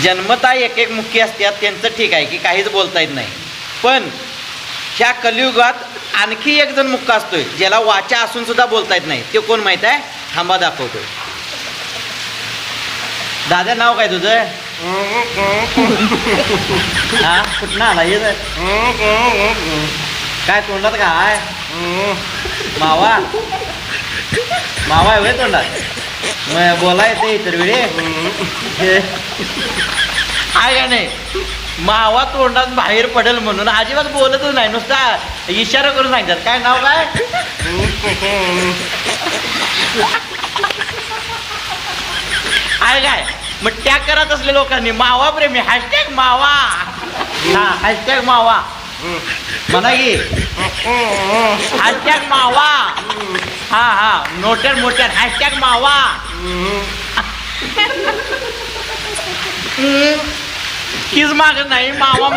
जन्मता एक एक मुख्य असतात त्यांचं ठीक आहे की काहीच बोलता येत नाही. पण ह्या कलियुगात आणखी एक जण मुक्का असतोय ज्याला वाचा असून सुद्धा बोलता येत नाही. ते कोण माहीत आहे? थांबा दाखवतोय. दादा नाव काय तुझं? हा? कुठं आला? हे जर. काय तोंडात काय मावा. मावा आहे होय तोंडात? मग बोला येते इतर वेळी. हे. आहे का नाही? मावा तोंडात बाहेर पडेल म्हणून अजिबात बोलतच नाही. नुसता इशारा करून सांगतात. काय नाव काय? आहे काय? मग टॅग करत असले लोकांनी मावा प्रेमी. हॅशटॅग मावा. हा हॅशटॅग मावा. म्हणा की. हॅशटॅग मावा. हा हा. नोटर मोटर. हॅशटॅग मावा. कीच मागत नाही मावा.